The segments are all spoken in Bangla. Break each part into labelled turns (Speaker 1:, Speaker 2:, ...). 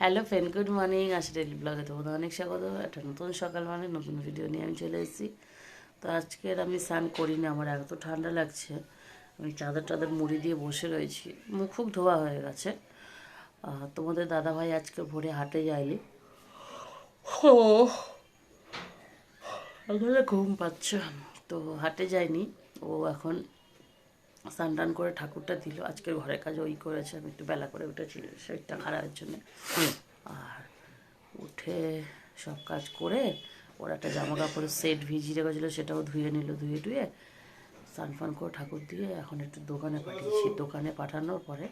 Speaker 1: Hello friend good morning Asha daily ব্লগে তোমাদের অনেক স্বাগত। একটা নতুন সকাল মানে নতুন ভিডিও নিয়ে আমি চলে এসেছি। তো আজকের আমি স্নান করিনি, আমার এত ঠান্ডা লাগছে। আমি চাদর টাদর মুড়ি দিয়ে বসে রয়েছি। মুখ খুব ধোয়া হয়ে গেছে। তোমাদের দাদাভাই আজকে ভোরে হাটে আসলে ঘুম পাচ্ছে। তো হাটে যায়নি। ও এখন স্নান টান করে ঠাকুরটা দিল। আজকের ঘরের কাজ ওই করেছে আমি একটু বেলা করে উঠেছি শরীরটা খারাপের জন্য। আর উঠে সব কাজ করে ওর একটা জামা কাপড়ের সেট ভিজিয়ে রেখেছিলো সেটাও ধুয়ে নিল ধুয়ে টুয়ে স্নান ফান করে ঠাকুর দিয়ে এখন একটু দোকানে পাঠিয়েছি। দোকানে পাঠানোর পরে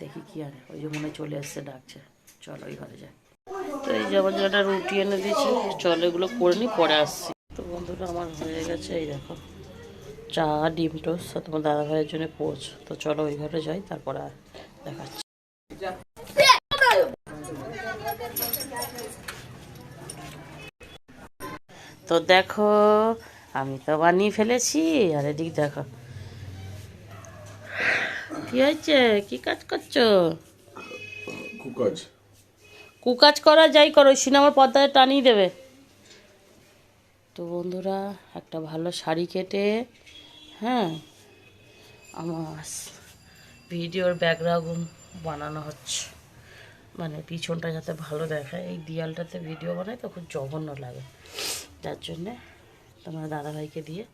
Speaker 1: দেখি কি আনে। ওই যে মনে চলে এসছে ডাকছে। চলো ওই ঘরে যায় তো এই জামা জায়গাটা রুটি এনে দিয়েছে চল এগুলো করে নি পরে আসছি। তো বন্ধুরা আমার হয়ে গেছে এই দেখো। চা ডিম টোস্ট আর তোমার দাদা ভাইয়ের জন্য পোচ। তো চলো ওই ঘরে যাই তারপরে আর দেখাচ্ছি। তো দেখো আমি তো বানিয়ে ফেলেছি আর এদিক দেখো। কি হয়েছে? কি কাজ করছ?
Speaker 2: কুকাজ।
Speaker 1: কুকাজ করা যাই করো সিনেমার পর্দায় টানিয়ে দেবে। তো বন্ধুরা একটা ভালো শাড়ি কেটে হ্যাঁ আমার ভিডিওর ব্যাকগ্রাউন্ড বানানো হচ্ছে। মানে পিছনটা যাতে ভালো দেখায়। এই দেয়ালটাতে ভিডিও বানায় তো খুব জঘন্য লাগে। যার জন্যে তোমার দাদাভাইকে দিয়ে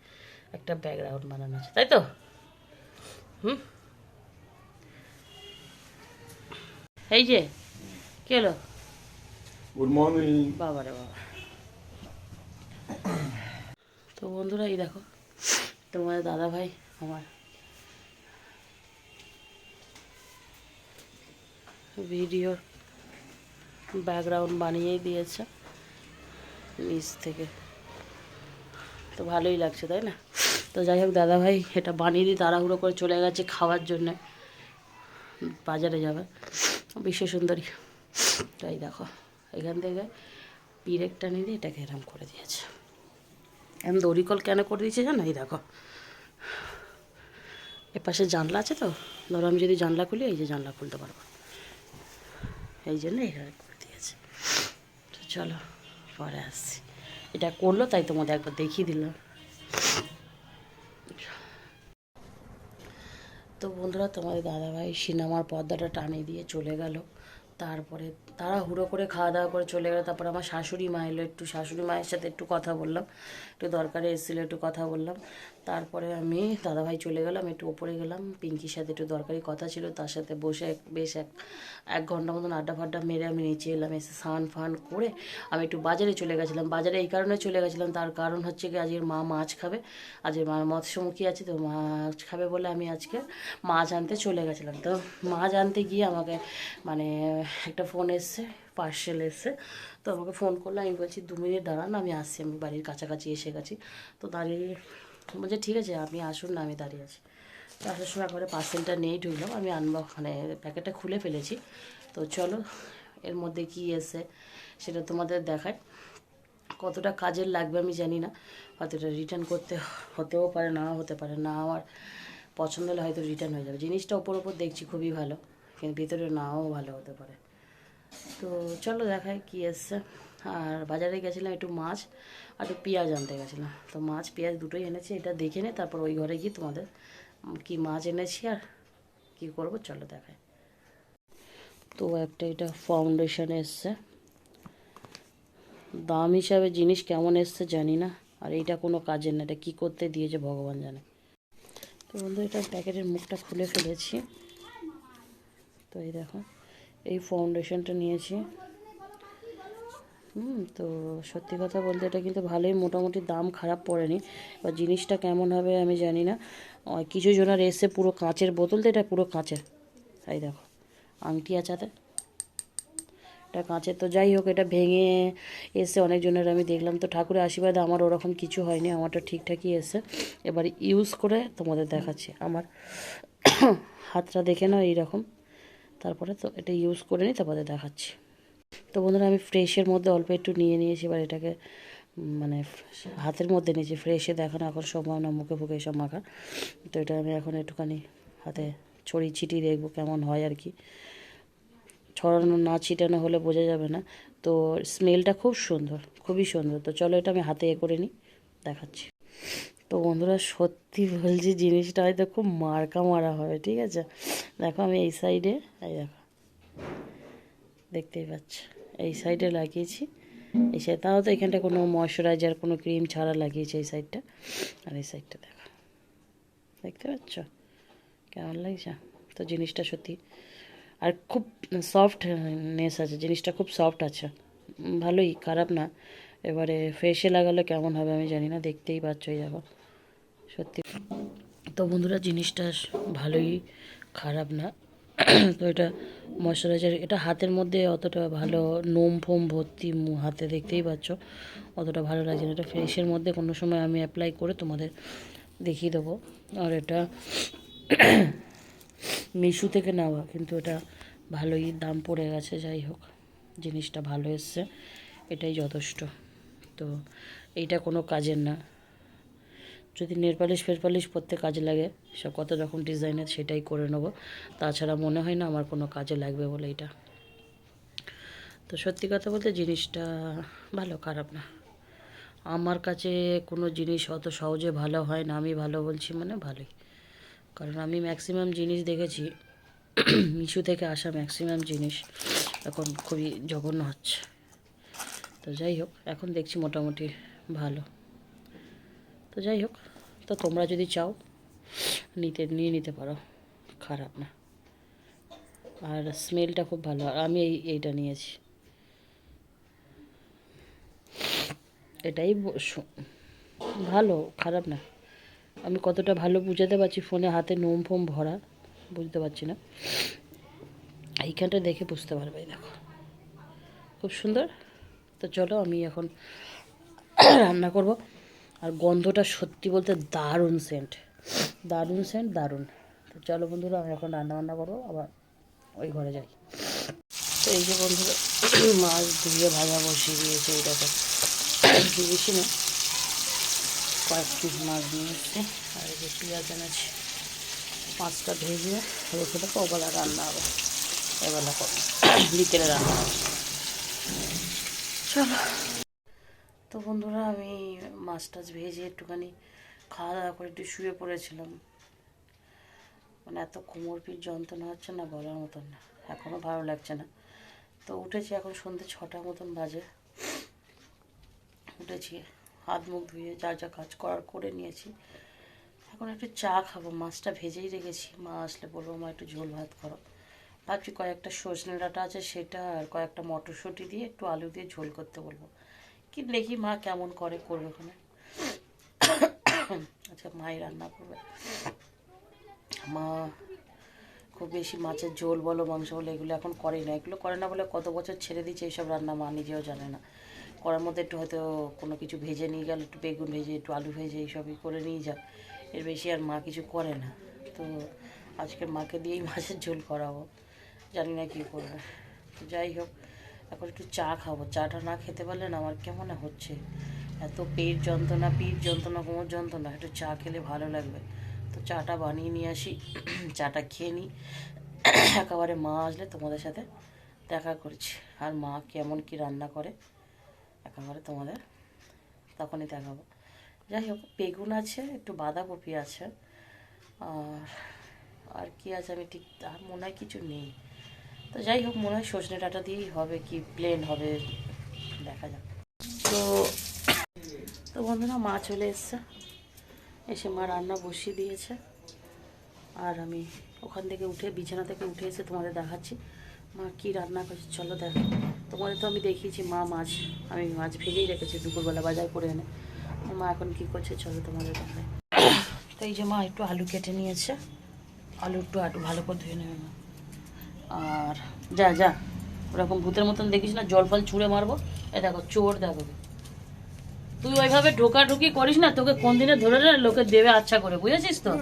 Speaker 1: একটা ব্যাকগ্রাউন্ড বানানো আছে তাই তো? হুম। এই যে কি হলো?
Speaker 2: গুড মর্নিং
Speaker 1: বাবা রে বাবা। তো বন্ধুরা এই দেখো। তোমার দাদা ভাই আমার। ভিডিওর ব্যাকগ্রাউন্ড বানিয়েই দিয়েছে নিচ থেকে। তো ভালোই লাগছে, তাই না? তো যাই হোক দাদা ভাই এটা বানিয়ে দিয়ে তাড়াহুড়ো করে চলে গেছে খাওয়ার জন্যে। বাজারে যাবে। বিশ্ব সুন্দরী। তাই দেখো, এখান থেকে পিরেকটা নিয়ে এটাকে এরম করে দিয়েছে। এখন দড়িকল কেন করে দিয়েছে জানো? এই দেখো। এপাশে জানলা আছে তো? ধরো আমি যদি জানলা খুলি, এই যে জানলা খুলতে পারব। এই জন্য এইভাবে করে দিয়েছে। তো চলো, পরে আসছি। এটা করল, তাই তোমাদের একবার দেখিয়ে দিলাম তো বন্ধুরা, তোমাদের দাদাভাই সিনেমার পর্দাটা টানিয়ে দিয়ে চলে গেল। তারপরে তারা হুড়ো করে খাওয়া দাওয়া করে চলে গেল। তারপর আমার শাশুড়ি মা এলো, একটু শাশুড়ি মায়ের সাথে একটু কথা বললাম, একটু দরকারে এসেছিল, একটু কথা বললাম। তারপরে আমি দাদাভাই চলে গেলাম, একটু ওপরে গেলাম। পিঙ্কির সাথে একটু দরকারি কথা ছিল, তার সাথে বসে এক- বেশ এক এক ঘণ্টা মতন আড্ডা ফাড্ডা মেরে আমি নিচে এলাম, এসে স্নান ফান করে আমি একটু বাজারে চলে গেছিলাম। বাজারে এই কারণে চলে গেছিলাম, তার কারণ হচ্ছে কি আজকের মা মাছ খাবে। আজকের মা মৎস্যমুখী আছে, তো মাছ খাবে বলে আমি আজকে মাছ আনতে চলে গেছিলাম। তো মাছ আনতে গিয়ে আমাকে মানে একটা ফোন এসছে, পার্সেল এসছে। তো আমাকে ফোন করল, আমি বলছি, দু মিনিট দাঁড়ান, আমি আসছি, আমি বাড়ির কাছাকাছি এসে গেছি। তো দাঁড়িয়ে বলছে, ঠিক আছে, আপনি আসুন না, আমি দাঁড়িয়ে আছি। তো আসার সময় একবারে পার্সেলটা নিয়েই ঢুকলাম আমি আনব মানে প্যাকেটটা খুলে ফেলেছি। তো চলো, এর মধ্যে কি এসে সেটা তোমাদের দেখায় কতটা কাজের লাগবে আমি জানি না, হয়তো এটা রিটার্ন করতে হতেও পারে, নাও হতে পারে না আমার পছন্দ হলে হয়তো রিটার্ন হয়ে যাবে। জিনিসটা ওপর ওপর দেখছি, খুবই ভালো, কিন্তু ভিতরে নাও ভালো হতে পারে। তো চলো দেখায় কি এসছে আর বাজারে গেছিলাম একটু মাছ আর একটু পেঁয়াজ আনতে গেছিলাম। তো মাছ, পেঁয়াজ দুটোই এনেছি, এটা দেখে নে, তারপর ওই ঘরে গিয়ে তোমাদের কি মাছ এনেছি আর কি করব, চলো দেখায় তো একটা এটা ফাউন্ডেশন এসছে। দাম হিসাবে জিনিস কেমন এসছে জানি না, আর এইটা কোনো কাজের না, এটা কী করতে দিয়েছে ভগবান জানে। তো বন্ধু, এটা প্যাকেটের মুখটা খুলে ফেলেছি। তো এই দেখো, এই ফাউন্ডেশনটা নিয়েছি। হুম, তো সত্যি কথা বলতে এটা কিন্তু ভালোই মোটামুটি দাম খারাপ পড়েনি। এবার জিনিসটা কেমন হবে আমি জানি না। কিছু জনের এসে পুরো কাঁচের বোতল তো এটা পুরো কাঁচের। তাই দেখো, আংটি আছে এটা কাঁচের, তো যাই হোক, এটা ভেঙে এসে অনেকজনের আমি দেখলাম। তো ঠাকুরের আশীর্বাদে আমার ওরকম কিছু হয়নি, আমারটা ঠিকঠাকই এসে। এবার ইউজ করে তোমাদের দেখাচ্ছি। আমার হাতটা দেখে নাও এইরকম। তারপরে তো এটা ইউজ করে নিই তোমাদের দেখাচ্ছি। তো বন্ধুরা আমি ফ্রেশের মধ্যে অল্প একটু নিয়ে নিয়েছি, এবার এটাকে মানে হাতের মধ্যে নিয়েছি। ফ্রেশে দেখানো এখন সম্ভব না, মুখে ফুকে এসব মাখা। তো এটা আমি এখন একটুখানি হাতে ছড়িয়ে ছিটিয়ে দেখব কেমন হয় আর কি। ছড়ানো না ছিটানো হলে বোঝা যাবে না। তো স্মেলটা খুব সুন্দর, খুবই সুন্দর। তো চলো এটা আমি হাতে এ করে নিই, দেখাচ্ছি। তো বন্ধুরা সত্যি বলছি, জিনিসটা হয়তো খুব মার্কা মারা হবে, ঠিক আছে? দেখো আমি এই সাইডে এই দেখো। দেখতেই পাচ্ছ। এই সাইডে লাগিয়েছি। এই সাইড তাও তো এখানটা কোনো ময়শ্চারাইজার কোনো ক্রিম ছাড়া লাগিয়েছি এই সাইডটা আর এই সাইডটা দেখো। দেখতে পাচ্ছ? কেমন লাগছে? তো জিনিসটা সত্যি আর খুব সফট নেস আছে, জিনিসটা খুব সফট আছে। ভালোই, খারাপ না। এবারে ফেসে লাগালে কেমন হবে আমি জানি না, দেখতেই পাচ্ছ এই দেখো। সত্যি। তো বন্ধুরা, জিনিসটা ভালোই খারাপ না। তো এটা ময়শ্চারাইজার, এটা হাতের মধ্যে অতটা ভালো নোম ফোম ভর্তি হাতে দেখতেই পাচ্ছ। অতটা ভালো লাগছে না। এটা ফেসের মধ্যে কোনো সময় আমি অ্যাপ্লাই করে তোমাদের দেখিয়ে দেবো। আর এটা মিশু থেকে নেওয়া, কিন্তু এটা ভালোই দাম পড়ে গেছে, যাই হোক। জিনিসটা ভালো এসছে, এটাই যথেষ্ট। তো এইটা কোনো কাজের না। যদি নেল পালিশ ফেল পালিশ পরতে কাজে লাগে সব কত রকম ডিজাইনের সেটাই করে নেব। তাছাড়া মনে হয় না আমার কোনো কাজে লাগবে বলে এটা। তো সত্যি কথা বলতে জিনিসটা ভালো, খারাপ না। আমার কাছে কোনো জিনিস অত সহজে ভালো হয় না, আমি ভালো বলছি মানে ভালোই। কারণ আমি ম্যাক্সিমাম জিনিস দেখেছি, মিশু থেকে আসা ম্যাক্সিমাম জিনিস এখন খুবই জঘন্য হচ্ছে। তো যাই হোক, এখন দেখছি মোটামুটি ভালো। তো যাই হোক, তো তোমরা যদি চাও, নিতে, নিয়ে নিতে পারো। খারাপ না। আর স্মেলটা খুব ভালো। আর আমি এই, এইটা নিয়েছি। এটাই ভালো, খারাপ না। আমি কতটা ভালো বুঝাতে পারছি, ফোনে হাতে নোম ফোম ভরা, বুঝতে পারছি না। এইখানটা দেখে বুঝতে পারবে দেখো। খুব সুন্দর। তো চলো, আমি এখন রান্না করব। আর গন্ধটা সত্যি বলতে দারুণ সেন্ট দারুণ সেন্ট দারুণ। তো চলো বন্ধুরা আমি এখন রান্না বান্না করব, আবার ওই ঘরে যাই। তো এই যে বন্ধুরা, মাছ ধুয়ে ভাজা বসিয়ে দিয়েছে এই দেখো। বেশি না, কয়েক পিস মাছ নিয়ে এসছে। আর এই যে পেঁয়াজ এনেছি মাছটা ভেজে রেখে দেবো, ওবেলা রান্না হবে। এবেলা বিকেলে রান্না হবে। চলো। তো বন্ধুরা, আমি মাছ টাছ ভেজে একটুখানি খাওয়া দাওয়া করে একটু শুয়ে পড়েছিলাম। মানে এত কোমর পিঠ যন্ত্রণা হচ্ছে না, বলার মতন না। এখনও ভালো লাগছে না। তো উঠেছি এখন সন্ধ্যে ছটা মতন বাজে। উঠেছি, হাত মুখ ধুয়ে যা যা কাজ করার করে নিয়েছি। এখন একটু চা খাব। মাছটা ভেজেই রেখেছি। মা আসলে বলব মা, একটু ঝোল ভাত করো। ভাবছি কয়েকটা সজনে ডাঁটা আছে সেটা আর কয়েকটা মটরশুঁটি দিয়ে একটু আলু দিয়ে ঝোল করতে বলব। কি দেখি মা কেমন করে করবে ওখানে? আচ্ছা মাই রান্না করবে। মা খুব বেশি মাছের ঝোল বলো, মাংস বলো, এগুলো এখন করে না। এগুলো করে না বলে কত বছর ছেড়ে দিচ্ছে এইসব রান্না মা নিজেও জানে না। করার মধ্যে একটু হয়তো কোনো কিছু ভেজে নিয়ে গেল, একটু বেগুন ভেজে, একটু আলু ভেজে, এইসবই করে নিয়ে যায় এর বেশি আর মা কিছু করে না। তো আজকে মাকে দিয়েই মাছের ঝোল করাবো। জানি না কী করবে। যাই হোক। এখন একটু চা খাব। চাটা না খেতে পারলে না আমার কেমন হচ্ছে? এত পেট যন্ত্রণা, পিঠ যন্ত্রণা, কোমর যন্ত্রণা, একটু চা খেলে ভালো লাগবে। তো চাটা বানিয়ে নিয়ে আসি, চাটা খেয়ে নিই একেবারে মা আসলে তোমাদের সাথে দেখা করছি। আর মা কেমন কি রান্না করে, একেবারে তোমাদের তখনই দেখাবো। যাই হোক, বেগুন আছে, একটু বাঁধাকপি আছে। আর আর কি আছে আমি ঠিক, আর মনে হয় কিছু নেই। তো যাই হোক, মনে হয় সজনে ডাটা দিয়েই হবে কি প্লেন হবে, দেখা যাক। তো তো বন্ধুরা, মা চলে এসছে। এসে মা রান্না বসিয়ে দিয়েছে। আর আমি ওখান থেকে উঠে, বিছানা থেকে উঠে এসে তোমাদের দেখাচ্ছি। মা কি রান্না করছে, চলো দেখো। তোমাদের তো আমি দেখিয়েছি, মা মাছ, আমি মাছ ভেজেই রেখেছি দুপুরবেলা বাজার করে এনে। মা এখন কি করছে, চলো তোমাদের দেখায় তো এই যে মা একটু আলু কেটে নিয়েছে। আলু একটু আলু ভালো করে ধুয়ে নেবে মা। আর যা যা। ওরকম ভূতের মতন দেখিস না জল ফল ছুঁড়ে মারবো। এ দেখো চোর দেখো। তুই ওইভাবে ঢোকা ঢুকি করিস না তোকে কোন দিনে ধরে না লোকে দেবে আচ্ছা করে বুঝেছিস তো?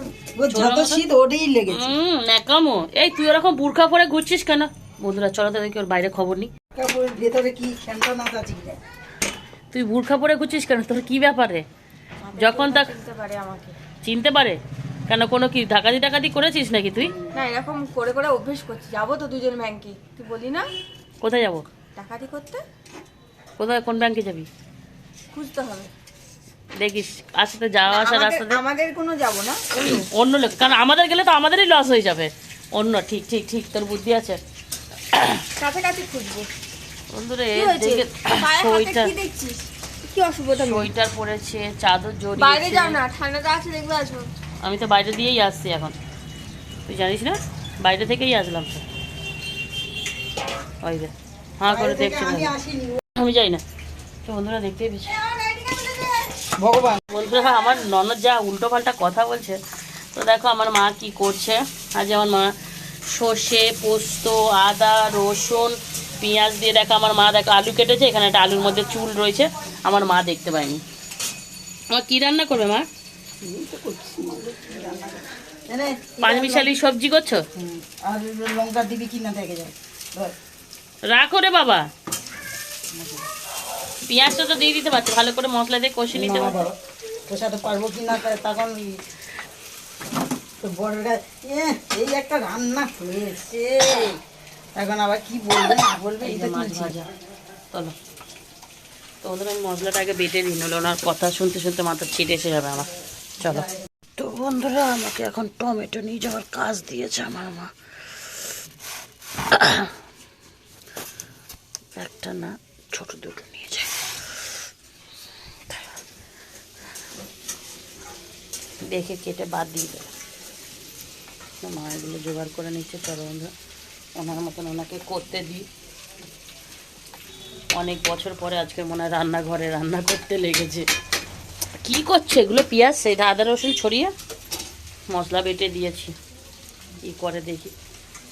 Speaker 3: ও যত শীত ওটাই লেগেছে।
Speaker 1: হুম ন্যাকামো। এই তুই ওরকম বুর্খা পরে ঘুরছিস কেন? বন্ধুরা চলো তো দেখি ওর বাইরে খবর নি
Speaker 3: ভেতরে কি খেলটা না
Speaker 1: তুই বুর্খা পরে ঘুরছিস কেন? তোর কি ব্যাপার? রে যখন তা চিনতে পারে? কেন কোনো কি ডাকাতি ডাকাতি করেছিস নাকি তুই?
Speaker 4: না এরকম করে করে অভ্যেস করছি। যাব তো দুজন ব্যাংকে। তুই বলি না?
Speaker 1: কোথায় যাব?
Speaker 4: ডাকাতি করতে?
Speaker 1: কোথায় কোন ব্যাংকে যাবি?
Speaker 4: খুঁজতে হবে।
Speaker 1: দেখিস আসতে যাওয়া আসা রাস্তাতে।
Speaker 4: আমাদের কোনো যাব না।
Speaker 1: অন্য। লোক কারণ আমাদের গেলে তো আমাদেরই লস হয়ে যাবে। অন্য ঠিক ঠিক ঠিক তোর বুদ্ধি আছে।
Speaker 4: কাছাকাছি খুঁজবো।
Speaker 1: বন্ধুরে
Speaker 4: কি দেখছিস? কি অসুবিধা
Speaker 1: সোয়েটার পরেছে চাদর
Speaker 4: জড়িয়ে
Speaker 1: বাইরে
Speaker 4: যাও না ঠান্ডাটা আছে দেখবে আসব।
Speaker 1: আমি তো বাইরে দিয়েই আসছি এখন। তুই জানিস না? বাইরে থেকেই আসলাম তো। ওই রে হ্যাঁ করে দেখছি
Speaker 3: আমি
Speaker 1: আমি যাই না। তো বন্ধুরা দেখতেই পেয়েছি।
Speaker 3: ভগবান।
Speaker 1: বন্ধুরা আমার ননদ যা উল্টো পাল্টা কথা বলছে তো দেখো আমার মা কি করছে। আজ আমার মা সর্ষে পোস্ত আদা রসুন পেঁয়াজ দিয়ে দেখো আমার মা দেখো আলু কেটেছে। এখানে একটা আলুর মধ্যে চুল রয়েছে। আমার মা দেখতে পায়নি। আমার কী রান্না করবে মা? পাঁচমিশালি সবজি করছ?
Speaker 3: আর লঙ্কা দিবি কিনা দেখে যায়।
Speaker 1: রাখো রে বাবা। পেঁয়াজটা তো দিয়ে দিতে পারছ ভালো করে মশলা দিয়ে কষে নিতে
Speaker 3: না
Speaker 1: পারো
Speaker 3: ধরো পোষাতে পারব কিনা তা- তখন বড়রা এ, এই একটা রান্না হয়েছে। এখন আবার কি বলবে না বলবে
Speaker 1: মাছ ভাজা। চলো। তো আমি মশলাটা আগে বেটে দিই নইলে ওনার কথা শুনতে শুনতে মাথা ছিটে এসে যাবে আমার। চলো। তো বন্ধুরা, আমাকে এখন টমেটো নিয়ে যাওয়ার কাজ দিয়েছে আমার মা। একটা না, ছোট দুটো নিয়ে যায় দেখে কেটে বাদ দিয়ে দেবে। মা এগুলো জোগাড় করে নিচ্ছে, চলো বন্ধুরা। ওনার মতন ওনাকে করতে দিই। অনেক বছর পরে আজকে মনে হয় রান্নাঘরে রান্না করতে লেগেছে। কি করছে? এগুলো পেঁয়াজ সেটা আদা রসুন ছড়িয়ে মশলা বেটে দিয়েছি। কি করে দেখি?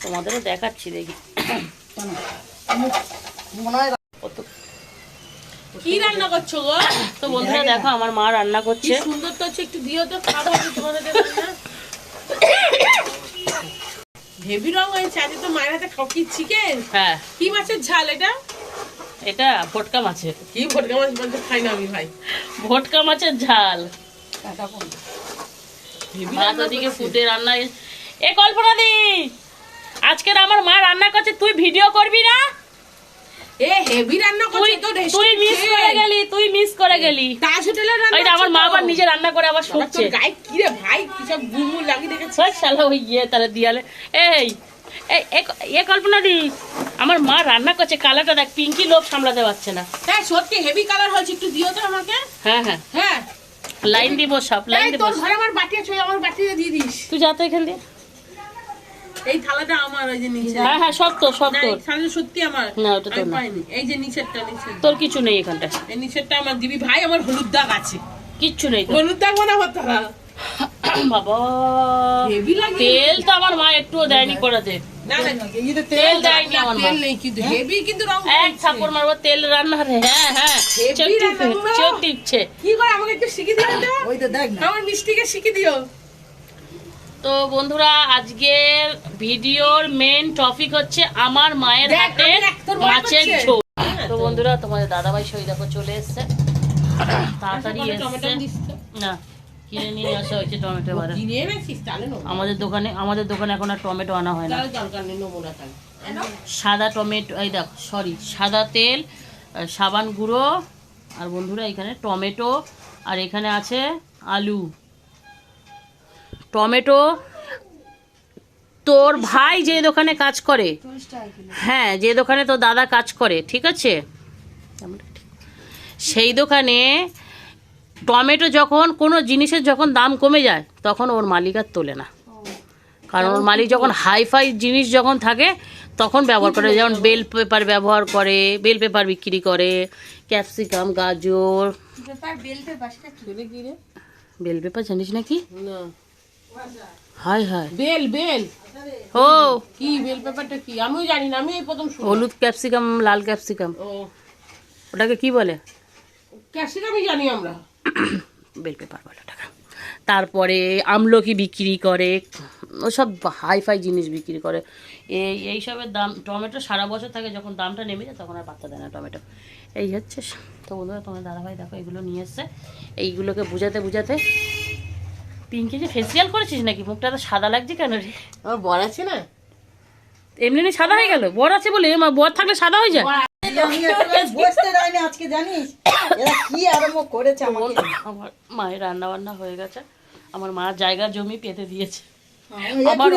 Speaker 1: তোমাদেরও দেখাচ্ছি দেখি।
Speaker 3: হয়
Speaker 1: কত
Speaker 5: কি রান্না করছ গো?
Speaker 1: তো বন্ধুরা দেখো আমার মা রান্না করছে।
Speaker 5: সুন্দর তো হচ্ছে একটু দিও তো খাব তোমাদের হেভি রং হয়েছে আজকে তো মায়ের হাতে খাও কি চিকেন
Speaker 1: হ্যাঁ।
Speaker 5: কি মাছের ঝাল এটা?
Speaker 1: এটা ভটকা মাছের।
Speaker 5: কি ভটকা মাছ? বলতে খাই না আমি ভাই।
Speaker 1: ভটকা মাছের ঝাল।
Speaker 3: কাটা পড়বে।
Speaker 5: হেভি
Speaker 1: ভাত
Speaker 5: রান্না
Speaker 1: ওদিকে
Speaker 5: করছে।
Speaker 1: ফুটে রান্না এ কল্পনা দি আজকের আমার মা রান্না করছে তুই ভিডিও করবি না?
Speaker 5: এ হেভি রান্না করছে তো
Speaker 1: তুই মিস করে গেলি তুই মিস করে গেলি।
Speaker 5: তাজ হোটেলের রান্না
Speaker 1: ওইটা আমার মা আবার নিজে রান্না করে আবার
Speaker 5: বাবা, গায়ে কি রে ভাই? কি সব গুমুর লাগিয়ে দেখেছিস
Speaker 1: শালা ওই ইয়ে তারা দিয়ালে। এই এ- এ কল্পনা দি আমার মা রান্না করছে কালাটা দেখ পিঙ্কি লোক সামলাতে পারছে না।
Speaker 5: হ্যাঁ সত্যি হেভি কালার হয়েছে একটু দিও তো আমাকে।
Speaker 1: হ্যাঁ হ্যাঁ।
Speaker 5: হ্যাঁ।
Speaker 1: লাইন দিব সব লাইন
Speaker 5: এই
Speaker 1: দিব
Speaker 5: তোর ঘরে আমার বাটি আছে আমার বাটিতে দিয়ে দিস।
Speaker 1: তুই যা তো এখান দিয়ে।
Speaker 5: এই থালাটা আমার ওই যে নিচে।
Speaker 1: হ্যাঁ হ্যাঁ সব তোর সব
Speaker 5: না থালা সত্যি আমার।
Speaker 1: না, ওটা না।
Speaker 5: এই যে নিচেরটা
Speaker 1: তোর কিছু নেই এখানটা
Speaker 5: এই নিচেরটা আমার দিবি ভাই আমার হলুদ দাগ আছে।
Speaker 1: কিচ্ছু নেই
Speaker 5: হলুদ দাগ মানে আমার তারা।
Speaker 1: বাবা। তেল তো আমার মা একটুও দেয়নি করাতে
Speaker 5: না না
Speaker 3: এই যে
Speaker 1: তেল
Speaker 3: তেল
Speaker 1: দেয়নি আমার মা।
Speaker 5: তেল নেই কিন্তু। হেভি কিন্তু রং
Speaker 1: এক থাপড় মারবো তেল রান্না হ্যাঁ হ্যাঁ চোখ
Speaker 5: রান্না
Speaker 1: টিপে
Speaker 5: করো।
Speaker 1: চোখ টিপছে।
Speaker 5: কি করে আমাকে একটু শিখিয়ে দিও তো?
Speaker 3: ওই তো দেখ
Speaker 5: আমার মিষ্টিকে শিখিয়ে দিও।
Speaker 1: তো বন্ধুরা আজকের ভিডিওর মেন টপিক হচ্ছে আমার মায়ের হাতে মাছের ঝোল। তো বন্ধুরা তোমাদের দাদাভাই সই দেখো চলে এসছে। তাড়াতাড়ি
Speaker 5: আচ্ছা,
Speaker 1: এসছে।
Speaker 5: টমেটো দিস তো।
Speaker 1: না। কিনে নিয়ে আসা হয়েছে টমেটো
Speaker 5: নেব।
Speaker 1: আমাদের দোকানে আমাদের দোকানে এখন আর টমেটো আনা হয় না। সাদা টমেটো এই দেখো সরি সাদা তেল সাবান গুঁড়ো আর বন্ধুরা এখানে টমেটো আর এখানে আছে আলু। টমেটো তোর ভাই যে দোকানে কাজ করে হ্যাঁ যে দোকানে তোর দাদা কাজ করে ঠিক আছে? সেই দোকানে টমেটো যখন কোনো জিনিসের যখন দাম কমে যায় তখন ওর মালিক আর তোলে না। কারণ ওর মালিক যখন হাইফাই জিনিস যখন থাকে তখন ব্যবহার করে যেমন বেল পেপার ব্যবহার করে বেল পেপার বিক্রি করে ক্যাপসিকাম গাজর। বেল পেপার জানিস নাকি
Speaker 5: না।
Speaker 1: হাই হাই
Speaker 5: বেল বেল।
Speaker 1: ও।
Speaker 5: কি বেল পেপারটা কি? আমিও জানি না আমি এই প্রথম
Speaker 1: হলুদ ক্যাপসিকাম লাল ক্যাপসিকাম।
Speaker 5: ও।
Speaker 1: ওটাকে কি বলে?
Speaker 5: ক্যাপসিকামই জানি আমরা।
Speaker 1: বেল পেপার বলে টাকা। তারপরে আমলকি বিক্রি করে ওসব হাই ফাই জিনিস বিক্রি করে। এই এইসবের দাম টমেটো সারা বছর থাকে যখন দামটা নেমে যায় তখন আর পাত্তা দেয় না টমেটো। এই হচ্ছে তো বন্ধুরা তোমার দাদাভাই দেখো এগুলো নিয়ে এসছে। এইগুলোকে বুঝাতে বুঝাতে পিঙ্কি যে ফেসিয়াল করেছিস নাকি? মুখটা তো সাদা লাগছে কেন রে?
Speaker 5: আমার বর আছে না?
Speaker 1: এমনি এমনি সাদা হয়ে গেল? বর আছে বলে? মা, বর থাকলে সাদা হয়ে যায়?
Speaker 3: আমি একেবারে বসতে যাইনি আজকে জানিস? এরা কি আরম্ভ করেছে আমাকে?
Speaker 1: আমার মায়ের রান্না বান্না হয়ে গেছে। আমার মা জায়গা জমি পেতে দিয়েছে।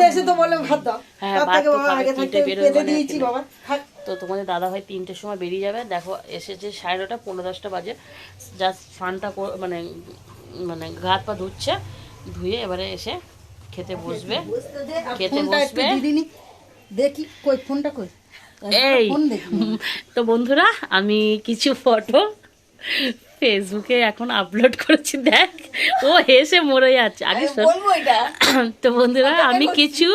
Speaker 3: এসে তো বলে ভাত দাও।
Speaker 1: হ্যাঁ, ভাত তো
Speaker 3: আগে থাকতে পেতে
Speaker 1: মানে
Speaker 3: দিয়েছি বাবা।
Speaker 1: তো তোমাদের দাদা ভাই তিনটের সময় বেরিয়ে যাবে। দেখো এসেছে সাড়ে নটা পনেরো দশটা বাজে জাস্ট ফানটা মানে মানে হাত পা ধুচ্ছে ধুয়ে এবারে এসে খেতে বসবে। খেতে বসবে।
Speaker 3: দেখি কই ফোনটা কই?
Speaker 1: এই তো বন্ধুরা আমি কিছু ফটো ফেসবুকে এখন আপলোড করেছি দেখ। ও হেসে মরে যাচ্ছে।
Speaker 4: এটা।
Speaker 1: তো বন্ধুরা আমি কিছু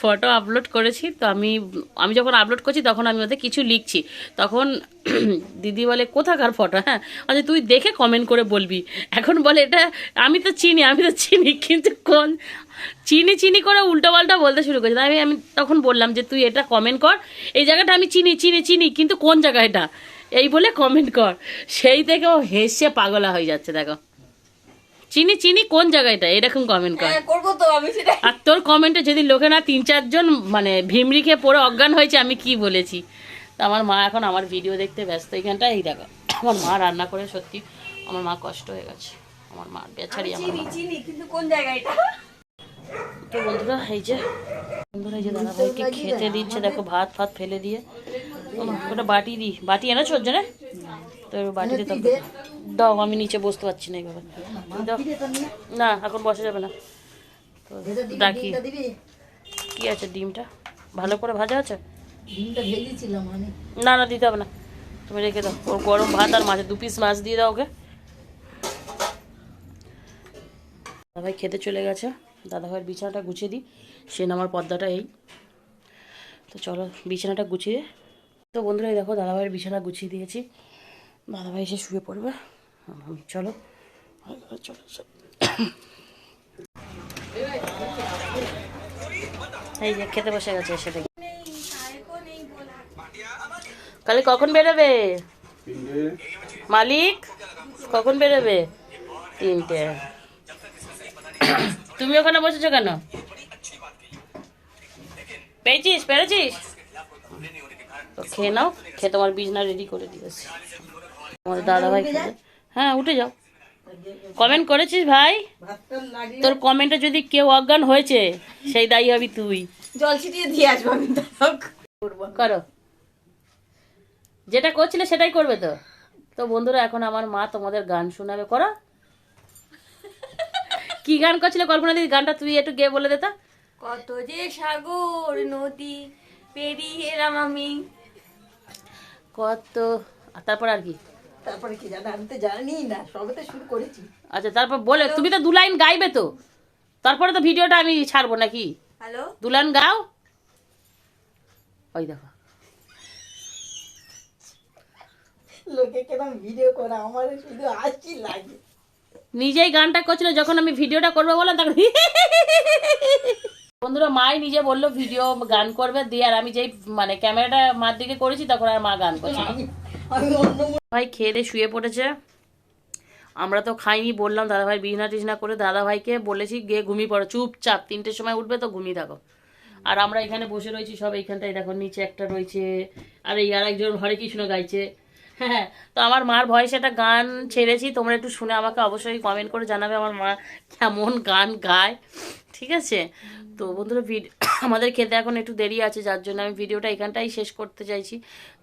Speaker 1: ফটো আপলোড করেছি তো আমি আমি যখন আপলোড করছি তখন আমি ওদের কিছু লিখছি। তখন দিদি বলে কোথাকার ফটো হ্যাঁ। আচ্ছা তুই দেখে কমেন্ট করে বলবি। এখন বলে এটা আমি তো চিনি আমি তো চিনি। কিন্তু কোন চিনি চিনি করে উল্টো পাল্টা বলতে শুরু করেছে। তাই আমি আমি তখন বললাম যে তুই এটা কমেন্ট কর। এই জায়গাটা আমি চিনি চিনি চিনি কিন্তু কোন জায়গা এটা? এই বলে কমেন্ট কর। সেই থেকে ও হেসে পাগলা হয়ে যাচ্ছে দেখো। চিনি চিনি কোন জায়গাটা এরকম কমেন্ট কর।
Speaker 4: হ্যাঁ করব তো আমি সেটা
Speaker 1: আর তোর কমেন্টে যদি লোকে না তিন চারজন মানে ভিমরি খেয়ে পড়ে অজ্ঞান হয়েছে আমি কি বলেছি? তা আমার মা এখন আমার ভিডিও দেখতে ব্যস্ত। এইখানটা এই দেখো আমার মা রান্না করে সত্যি আমার মা কষ্ট হয়ে গেছে। আমার মা বেচারি আমার
Speaker 4: চিনি কিন্তু কোন জায়গায় এটা?
Speaker 1: তো বন্ধুরা এই যে বন্ধুরা এই যে দাদা ভাইকে খেতে দিচ্ছে দেখো ভাত ফাত ফেলে দিয়ে। ওটা বাটি দি বাটি এনেছো ওর জন্য? তো বাটিতে তো দাও আমি নিচে বসতে পারছি না এইভাবে না এখন বসা যাবে না। তো ডাকি কি আছে ডিমটা? ভালো করে ভাজা আছে? না না দিতে হবে না। তুমি রেখে দাও। ওর গরম ভাত আর মাছ দু পিস মাছ দিয়ে দাও ওকে। দাদাভাই খেতে চলে গেছে। দাদাভাইয়ের বিছানাটা গুছিয়ে দিই। সে নামার পর্দাটা এই। তো চলো বিছানাটা গুছিয়ে তো বন্ধুরা দেখো, দাদাভাইয়ের বিছানা গুছিয়ে দিয়েছি। দাদাভাই এসে শুয়ে পড়বে। চলো চলো। এই যে, খেতে বসে গেছে, এসে দেখি। কালে কখন বেরোবে? মালিক, কখন বেরোবে? তিনটে। তুমি ওখানে বসেছো কেন? পেয়েছিস, পেরেছিস? তো খেয়ে নাও খেয়ে তোমার বিছনা রেডি করে দিয়েছি। তোমার দাদা ভাই খেতে হ্যাঁ উঠে যাও। কমেন্ট করেছিস ভাই? তোর কমেন্টে যদি কেউ অজ্ঞান হয়েছে সেই দায়ী হবি তুই।
Speaker 4: জল ছিটিয়ে দিয়ে আসব আমি
Speaker 1: করো। যেটা করছিলে সেটাই করবে তো। তো বন্ধুরা এখন আমার মা তোমাদের গান শোনাবে। করো। কি গান করছিলে? কল্পনা দিদি গানটা তুই একটু গিয়ে বলে দে
Speaker 4: কত যে সাগর নদী পেরিয়ে এলাম আমি।
Speaker 1: কত তারপর আর কি
Speaker 3: তারপরে কি জানো আমি তো জানি না সবে তো শুরু করেছি
Speaker 1: আচ্ছা তারপর বলে তুমি তো দু লাইন গাইবে তো তারপরে তো ভিডিওটা আমি ছাড়বো নাকি
Speaker 4: হ্যালো
Speaker 1: দু লাইন গাও ওই দেখো
Speaker 3: লোকে কেরম ভিডিও করে আমার শুধু হাসি লাগে
Speaker 1: নিজেই গানটা করছিল যখন আমি ভিডিওটা করব বললাম তখন বন্ধুরা মাই নিজে বলল, ভিডিও গান করবে দিয়ে আর আমি যেই মানে ক্যামেরাটা মার দিকে করেছি, তখন আর মা গান করছে ভাই, খেয়ে শুয়ে পড়েছে। আমরা তো খাইনি, বললাম, দাদাভাই, বিছনা টিছনা করে দাদাভাইকে বলেছি, গিয়ে ঘুমিয়ে পড়ো। চুপচাপ, তিনটের সময় উঠবে তো, ঘুমিয়ে থাকো। আর আমরা এখানে বসে রয়েছি, সব এইখানটায়, দেখো, নিচে একটা রয়েছে, আর এই আর একজন হরে কৃষ্ণ গাইছে। হ্যাঁ তো আমার মার ভয়েসে একটা গান ছেড়েছি, তোমরা একটু শুনে আমাকে অবশ্যই কমেন্ট করে জানাবে আমার মা কেমন গান গায়, ঠিক আছে? তো বন্ধুরা ভিডিও আমাদের খেতে এখন একটু দেরি আছে, যার জন্য আমি ভিডিওটা এখানটাই শেষ করতে চাইছি।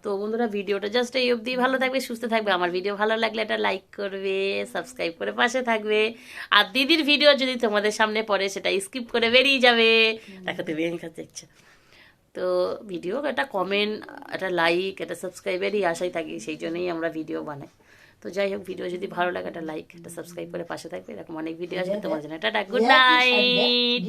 Speaker 1: তো বন্ধুরা, ভিডিওটা জাস্ট এই অবধি, ভালো থাকবে, সুস্থ থাকবে। আমার ভিডিও ভালো লাগলে এটা লাইক করবে সাবস্ক্রাইব করে পাশে থাকবে। আর দিদির ভিডিও যদি তোমাদের সামনে পড়ে, সেটা স্কিপ করে বেরিয়ে যাবে। দেখো তুমি দেখছ তো ভিডিও একটা কমেন্ট একটা লাইক একটা সাবস্ক্রাইবেরই আশাই থাকি সেই জন্যই আমরা ভিডিও বানাই। তো যাই হোক ভিডিও যদি ভালো লাগে একটা লাইক একটা সাবস্ক্রাইব করে পাশে থাকবে এরকম অনেক ভিডিও আসবে তোমার জন্য টাটা গুড নাইট